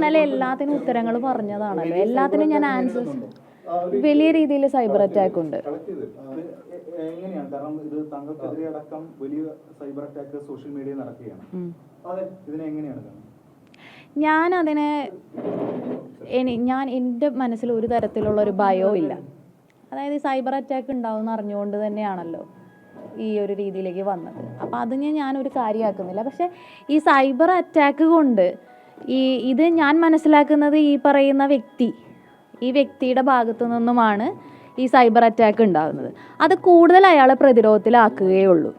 ഇന്നലെ എല്ലാത്തിനും ഉത്തരങ്ങൾ പറഞ്ഞതാണല്ലോ. എല്ലാത്തിനും ഞാൻ ആൻസേഴ്സ് വലിയ രീതിയിൽ സൈബർ അറ്റാക്ക് ഉണ്ട്. എങ്ങനെയാണ്? കാരണം ഇത് താങ്കൾക്കെതിരെ അടക്കം വലിയ സൈബർ അറ്റാക്ക് സോഷ്യൽ നടക്കുകയാണ്. അതെ ഇതിനെ എങ്ങനെയാണ് ഞാൻ അതിനെ ഞാൻ എന്റെ മനസ്സിൽ ഒരു തരത്തിലുള്ള ഒരു ഭയവും ഇല്ല. അതായത് ഈ സൈബർ അറ്റാക്ക് ഉണ്ടാവും എന്ന് അറിഞ്ഞുകൊണ്ട് തന്നെയാണല്ലോ ഈ ഒരു രീതിയിലേക്ക് വന്നത്. അപ്പോൾ ഞാൻ ഒരു കാര്യമാക്കുന്നില്ല. പക്ഷേ ഈ സൈബർ അറ്റാക്ക് കൊണ്ട് ഈ ഇത് ഞാൻ മനസ്സിലാക്കുന്നത് ഈ പറയുന്ന വ്യക്തി ഈ വ്യക്തിയുടെ ഭാഗത്തു നിന്നുമാണ് ഈ സൈബർ അറ്റാക്ക് ഉണ്ടാകുന്നത്. അത് കൂടുതൽ അയാളെ പ്രതിരോധത്തിലാക്കുകയേ ഉള്ളൂ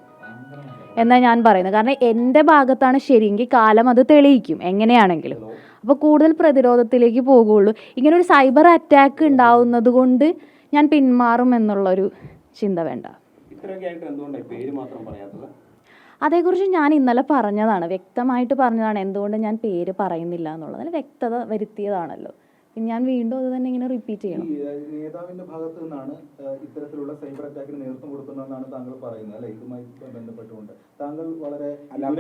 എന്നാ ഞാൻ പറയുന്നത്. കാരണം എന്റെ ഭാഗത്താണ് ശരിയെങ്കിൽ കാലം അത് തെളിയിക്കും എങ്ങനെയാണെങ്കിലും. അപ്പോൾ കൂടുതൽ പ്രതിരോധത്തിലേക്ക് പോകുള്ളൂ. ഇങ്ങനെ ഒരു സൈബർ അറ്റാക്ക് ഉണ്ടാവുന്നത് കൊണ്ട് ഞാൻ പിന്മാറും എന്നുള്ളൊരു ചിന്ത വേണ്ട. എന്തുകൊണ്ടാണ് പേര് മാത്രം പറയാത്തത്? അതേക്കുറിച്ച് ഞാൻ ഇന്നലെ പറഞ്ഞതാണ്. വ്യക്തമായിട്ട് പറഞ്ഞതാണ് എന്തുകൊണ്ട് ഞാൻ പേര് പറയുന്നില്ല എന്നുള്ളത്. അതിന് വ്യക്തത വരുത്തിയതാണല്ലോ. ഞാൻ വീണ്ടും അത് തന്നെ ഇങ്ങനെ റിപ്പീറ്റ് ചെയ്യണം. നേതാവിന്റെ ഭാഗത്ത് നിന്നാണ് ഇത്തരത്തിലുള്ള സൈബർ അറ്റാക്കിന് നേതൃത്വം കൊടുക്കുന്നതെന്നാണ് താങ്കൾ പറയുന്നത്. അല്ലെ? ഇതുമായി ബന്ധപ്പെട്ടുകൊണ്ട്. താങ്കൾ വളരെ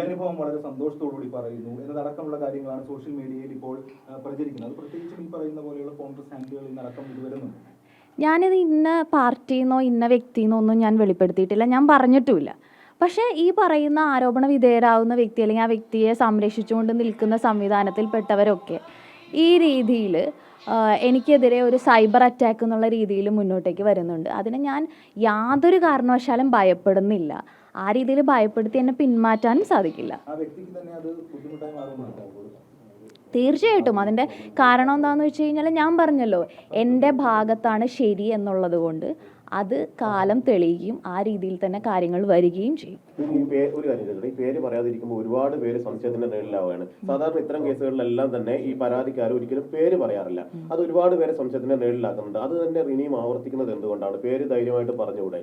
അനുഭവം വളരെ സന്തോഷത്തോടുകൂടി പറയുന്നു. എന്നതടക്കമുള്ള കാര്യങ്ങളാണ് സോഷ്യൽ മീഡിയയിൽ ഇപ്പോൾ പ്രചരിക്കുന്നത്. അത് പ്രത്യേകിച്ചും ഈ പറയുന്ന പോലെയുള്ള കോൺഗ്രസ് ഹാൻഡിലുകളിൽ നിന്നടക്കം ഇതുവരുന്നുണ്ട് ഞാനിത് ഇന്ന പാർട്ടിന്നോ ഇന്ന വ്യക്തിന്നോ ഒന്നും ഞാൻ വെളിപ്പെടുത്തിയിട്ടില്ല. ഞാൻ പറഞ്ഞിട്ടുമില്ല. പക്ഷേ ഈ പറയുന്ന ആരോപണ വിധേയരാകുന്ന വ്യക്തി അല്ലെങ്കിൽ ആ വ്യക്തിയെ സംരക്ഷിച്ചുകൊണ്ട് നിൽക്കുന്ന സംവിധാനത്തിൽപ്പെട്ടവരൊക്കെ ഈ രീതിയിൽ എനിക്കെതിരെ ഒരു സൈബർ അറ്റാക്ക് എന്നുള്ള രീതിയിൽ മുന്നോട്ടേക്ക് വരുന്നുണ്ട്. അതിന് ഞാൻ യാതൊരു കാരണവശാലും ഭയപ്പെടുന്നില്ല. ആ രീതിയിൽ ഭയപ്പെടുത്തി എന്നെ പിന്മാറ്റാനും സാധിക്കില്ല. തീർച്ചയായിട്ടും. അതിന്റെ കാരണം എന്താണെന്ന് വെച്ച് കഴിഞ്ഞാൽ ഞാൻ പറഞ്ഞല്ലോ എന്റെ ഭാഗത്താണ് ശരി എന്നുള്ളത് കൊണ്ട്. അത് കാലം തെളിയുകയും ആ രീതിയിൽ തന്നെ കാര്യങ്ങൾ വരികയും ചെയ്യും. ഒരു കാര്യം ഈ പേര് പറയാതിരിക്കുമ്പോൾ ഒരുപാട് പേര് സംശയത്തിന്റെ നിഴലിലാവുകയാണ്. സാധാരണ ഇത്തരം കേസുകളിലെല്ലാം തന്നെ ഈ പരാതിക്കാർ ഒരിക്കലും പേര് പറയാറില്ല. അത് ഒരുപാട് പേരെ സംശയത്തിന്റെ നിഴലിലാക്കുന്നുണ്ട്. അത് തന്നെ ഇനിയും ആവർത്തിക്കുന്നത് എന്തുകൊണ്ടാണ്? പേര് ധൈര്യമായിട്ട് പറഞ്ഞുകൂടെ?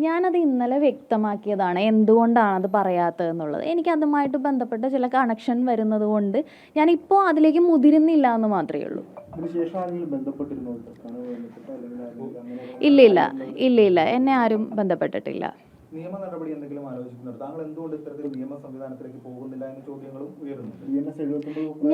ഞാനത് ഇന്നലെ വ്യക്തമാക്കിയതാണ്. എന്തുകൊണ്ടാണ് അത് പറയാത്തതെന്നുള്ളത്. എനിക്ക് അതുമായിട്ട് ബന്ധപ്പെട്ട ചില കണക്ഷൻ വരുന്നത് കൊണ്ട് ഞാനിപ്പോൾ അതിലേക്ക് മുതിരുന്നില്ല എന്ന് മാത്രമേ ഉള്ളൂ. ഇല്ല ഇല്ല ഇല്ല ഇല്ല എന്നെ ആരും ബന്ധപ്പെട്ടിട്ടില്ല. നിയമ നടപടി എന്തെങ്കിലും ആലോചിക്കുന്നുണ്ട്? താങ്കൾ എന്തുകൊണ്ട് ഇത്തരത്തിൽ നിയമ സംവിധാനത്തിലേക്ക് പോകുന്നില്ല എന്ന ചോദ്യങ്ങളും ഉയരുന്നുണ്ട്.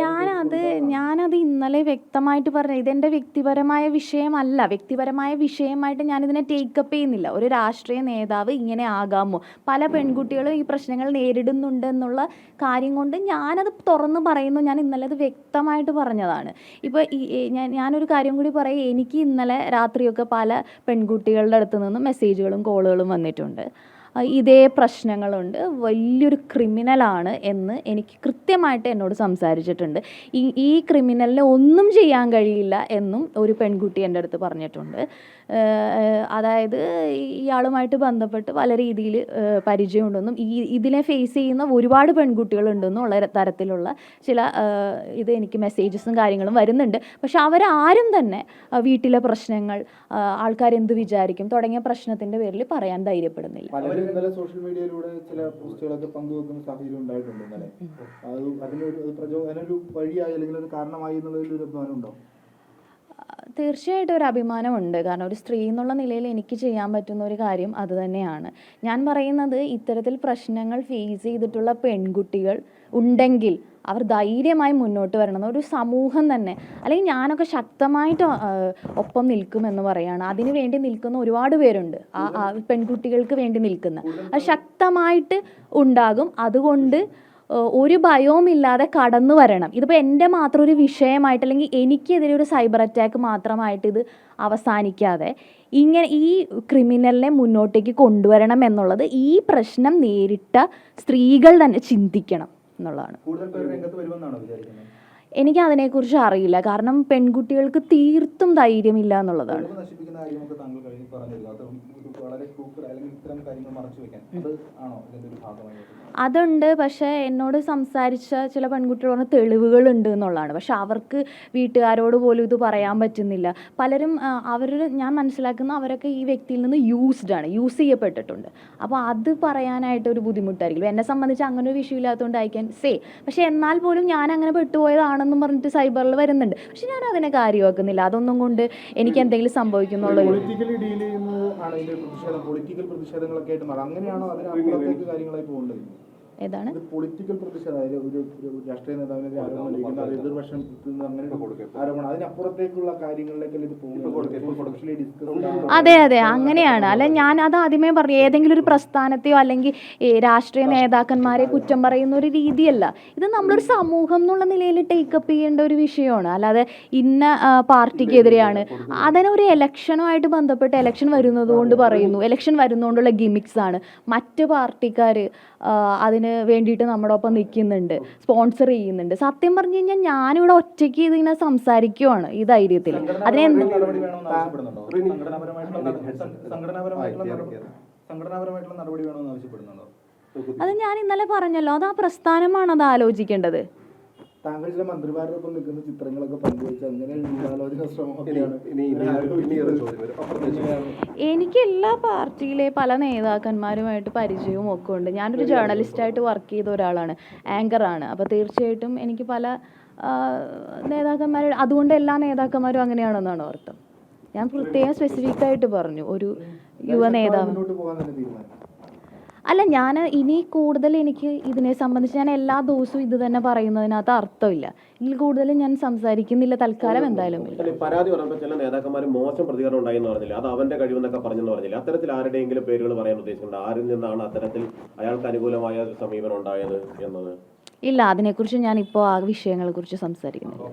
ഞാനത് ഞാനത് ഇന്നലെ വ്യക്തമായിട്ട് പറഞ്ഞു ഇതെന്റെ വ്യക്തിപരമായ വിഷയമല്ല. വ്യക്തിപരമായ വിഷയമായിട്ട് ഞാനിതിനെ ടേക്കപ്പ് ചെയ്യുന്നില്ല. ഒരു രാഷ്ട്രീയ നേതാവ് ഇങ്ങനെ ആകാമോ? പല പെൺകുട്ടികളും ഈ പ്രശ്നങ്ങൾ നേരിടുന്നുണ്ട് എന്നുള്ള കാര്യം കൊണ്ട് ഞാനത് തുറന്നു പറയുന്നു. ഞാൻ ഇന്നലെ അത് വ്യക്തമായിട്ട് പറഞ്ഞതാണ്. ഇപ്പോൾ ഞാൻ ഞാനൊരു കാര്യം കൂടി പറയും. എനിക്ക് ഇന്നലെ രാത്രിയൊക്കെ പല പെൺകുട്ടികളുടെ അടുത്ത് നിന്നും മെസ്സേജുകളും കോളുകളും വന്നിട്ടുണ്ട്. ഇതേ പ്രശ്നങ്ങളുണ്ട്. വലിയൊരു ക്രിമിനലാണ് എന്ന് എനിക്ക് കൃത്യമായിട്ട് എന്നോട് സംസാരിച്ചിട്ടുണ്ട്. ഈ ഈ ക്രിമിനലിനെ ഒന്നും ചെയ്യാൻ കഴിയില്ല എന്നും ഒരു പെൺകുട്ടി എന്റെ അടുത്ത് പറഞ്ഞിട്ടുണ്ട്. അതായത് ഇയാളുമായിട്ട് ബന്ധപ്പെട്ട് പല രീതിയിൽ പരിചയമുണ്ടെന്നും ഈ ഇതിനെ ഫേസ് ചെയ്യുന്ന ഒരുപാട് പെൺകുട്ടികളുണ്ടെന്നും ഉള്ള തരത്തിലുള്ള ചില ഇത് എനിക്ക് മെസ്സേജസും കാര്യങ്ങളും വരുന്നുണ്ട്. പക്ഷെ അവരാരും തന്നെ വീട്ടിലെ പ്രശ്നങ്ങൾ ആൾക്കാർ എന്ത് വിചാരിക്കും തുടങ്ങിയ പ്രശ്നത്തിന്റെ പേരിൽ പറയാൻ ധൈര്യപ്പെടുന്നില്ല. സോഷ്യൽ മീഡിയയിലൂടെ ചില പോസ്റ്റുകളൊക്കെ പങ്കുവെക്കുന്ന സാഹചര്യം ഉണ്ടായിട്ടുണ്ട് ഇന്നലെ. അത് അതിനൊരു അത് പ്രചോ അതിനൊരു വഴിയായി അല്ലെങ്കിൽ ഒരു കാരണമായി എന്നുള്ളതിൽ ഒരു അഭിമാനം ഉണ്ടോ? തീർച്ചയായിട്ടും ഒരു അഭിമാനമുണ്ട്. കാരണം ഒരു സ്ത്രീ എന്നുള്ള നിലയിൽ എനിക്ക് ചെയ്യാൻ പറ്റുന്ന ഒരു കാര്യം അത് തന്നെയാണ്. ഞാൻ പറയുന്നത് ഇത്തരത്തിൽ പ്രശ്നങ്ങൾ ഫേസ് ചെയ്തിട്ടുള്ള പെൺകുട്ടികൾ ഉണ്ടെങ്കിൽ അവർ ധൈര്യമായി മുന്നോട്ട് വരണം. ഒരു സമൂഹം തന്നെ. അല്ലെങ്കിൽ ഞാനൊക്കെ ശക്തമായിട്ട് ഒപ്പം നിൽക്കുമെന്ന് പറയാണ്. അതിനു വേണ്ടി നിൽക്കുന്ന ഒരുപാട് പേരുണ്ട്. ആ പെൺകുട്ടികൾക്ക് വേണ്ടി നിൽക്കുന്ന. അത് ശക്തമായിട്ട് ഉണ്ടാകും. അതുകൊണ്ട് ഏഹ് ഭയവും ഇല്ലാതെ കടന്നു വരണം. ഇതിപ്പോൾ എന്റെ മാത്രം ഒരു വിഷയമായിട്ട് അല്ലെങ്കിൽ എനിക്കെതിരെ ഒരു സൈബർ അറ്റാക്ക് മാത്രമായിട്ട് ഇത് അവസാനിക്കാതെ ഇങ്ങനെ ഈ ക്രിമിനലിനെ മുന്നോട്ടേക്ക് കൊണ്ടുവരണം എന്നുള്ളത് ഈ പ്രശ്നം നേരിട്ട സ്ത്രീകൾ തന്നെ ചിന്തിക്കണം എന്നുള്ളതാണ്. എനിക്ക് അതിനെക്കുറിച്ച് അറിയില്ല. കാരണം പെൺകുട്ടികൾക്ക് തീർത്തും ധൈര്യമില്ല എന്നുള്ളതാണ്? അതുണ്ട്. പക്ഷേ എന്നോട് സംസാരിച്ച ചില പെൺകുട്ടികൾ പറഞ്ഞ തെളിവുകളുണ്ട് എന്നുള്ളതാണ്. പക്ഷെ അവർക്ക് വീട്ടുകാരോട് പോലും ഇത് പറയാൻ പറ്റുന്നില്ല. പലരും അവർ ഞാൻ മനസ്സിലാക്കുന്ന അവരൊക്കെ ഈ വ്യക്തിയിൽ നിന്ന് യൂസ്ഡ് ആണ്. യൂസ് ചെയ്യപ്പെട്ടിട്ടുണ്ട്. അപ്പോൾ അത് പറയാനായിട്ട് ഒരു ബുദ്ധിമുട്ടായിരിക്കും. എന്നെ സംബന്ധിച്ച് അങ്ങനെ ഒരു വിഷയമില്ലാത്തതുകൊണ്ട് ഐ ക്യാൻ സേ പക്ഷേ എന്നാൽ പോലും ഞാൻ അങ്ങനെ പെട്ടുപോയതാണെന്നും പറഞ്ഞിട്ട് സൈബറിൽ വരുന്നുണ്ട്. പക്ഷെ ഞാൻ അതിനെ കാര്യമാക്കുന്നില്ല. അതൊന്നും കൊണ്ട് എനിക്ക് എന്തെങ്കിലും സംഭവിക്കുന്നുള്ളൊരു അങ്ങനെയാണോ കാര്യങ്ങളായി ഏതാണ്? പൊളിറ്റിക്കൽ പ്രതിഷേധം ഒരു ഒരു രാഷ്ട്രീയ നേതാവിനെതിരെ ആരോപണം അങ്ങനെ ആരോപണം. അതിനപ്പുറത്തേക്കുള്ള കാര്യങ്ങളിലേക്കല്ല ഇത് അതെ അതെ. അങ്ങനെയാണ്. അല്ല ഞാൻ അത് ആദ്യമേ പറഞ്ഞു ഏതെങ്കിലും ഒരു പ്രസ്ഥാനത്തെയോ അല്ലെങ്കിൽ രാഷ്ട്രീയ നേതാക്കന്മാരെ കുറ്റം പറയുന്ന ഒരു രീതിയല്ല. ഇത് നമ്മളൊരു സമൂഹം എന്നുള്ള നിലയിൽ ടേക്കപ്പ് ചെയ്യേണ്ട ഒരു വിഷയമാണ്. അല്ലാതെ ഇന്ന പാർട്ടിക്കെതിരെയാണ്. അതിനൊരു ഇലക്ഷനുമായിട്ട് ബന്ധപ്പെട്ട് ഇലക്ഷൻ വരുന്നത് കൊണ്ട് പറയുന്നു. ഇലക്ഷൻ വരുന്നതുകൊണ്ടുള്ള ഗിമിക്സ് ആണ്. മറ്റ് പാർട്ടിക്കാർ അതിന് വേണ്ടിയിട്ട് നമ്മുടെ ഒപ്പം നിൽക്കുന്നുണ്ട് സ്പോൺസർ ചെയ്യുന്നുണ്ട്. സത്യം പറഞ്ഞു കഴിഞ്ഞാൽ ഞാനിവിടെ ഒറ്റയ്ക്ക് ഇതിങ്ങനെ സംസാരിക്കുവാണ് ഈ ധൈര്യത്തിൽ. അതിനെ സംഘടനാപരമായിട്ടുള്ള നടപടി വേണമെന്ന് ആവശ്യപ്പെടുന്നുണ്ടോ? അത് ഞാൻ ഇന്നലെ പറഞ്ഞല്ലോ അത് ആ പ്രസ്ഥാനമാണ് അത് ആലോചിക്കേണ്ടത്. താങ്കൾ ചില മന്ത്രിമാരുടെ ഒപ്പം നിൽക്കുന്ന ചിത്രങ്ങളൊക്കെ പങ്കുവെച്ച് അങ്ങനെ ഗൂഢാലോചന എനിക്ക് എല്ലാ പാർട്ടിയിലെ പല നേതാക്കന്മാരുമായിട്ട് പരിചയവും ഒക്കെ ഉണ്ട്. ഞാനൊരു ജേർണലിസ്റ്റായിട്ട് വർക്ക് ചെയ്ത ഒരാളാണ്. ആങ്കറാണ് അപ്പോൾ തീർച്ചയായിട്ടും എനിക്ക് പല നേതാക്കന്മാരും അതുകൊണ്ട് എല്ലാ നേതാക്കന്മാരും അങ്ങനെയാണെന്നാണ് അർത്ഥം. ഞാൻ പ്രത്യേകം സ്പെസിഫിക് ആയിട്ട് പറഞ്ഞു. ഒരു യുവ നേതാവ് മുന്നോട്ട് പോകാൻ തന്നെ തീരുമാനം അല്ല ഞാൻ ഇനി കൂടുതൽ എനിക്ക് ഇതിനെ സംബന്ധിച്ച് ഞാൻ എല്ലാ ദിവസവും ഇത് തന്നെ പറയുന്നതിനകത്ത് അർത്ഥമില്ല. ഇതിൽ കൂടുതൽ ഞാൻ സംസാരിക്കുന്നില്ല തൽക്കാലം എന്തായാലും പരാതി പറഞ്ഞപ്പോൾ ചില നേതാക്കന്മാർ മോശം പ്രതികരണം ഉണ്ടായെന്ന് പറഞ്ഞില്ല? അത് അവന്റെ കഴിവെന്നൊക്കെ പറഞ്ഞെന്ന് പറഞ്ഞില്ല? അത്തരത്തിൽ ആരുടെയെങ്കിലും പേരുകൾ പറയാൻ ഉദ്ദേശിക്കുന്നുണ്ട് ആരിൽ നിന്നാണ് അത്തരത്തിൽ അയാൾക്ക് അനുകൂലമായ സമീപനം ഉണ്ടായത് എന്നത്? ഇല്ല അതിനെക്കുറിച്ച് ഞാൻ ഇപ്പോൾ ആ വിഷയങ്ങളെക്കുറിച്ച് സംസാരിക്കുന്നില്ല.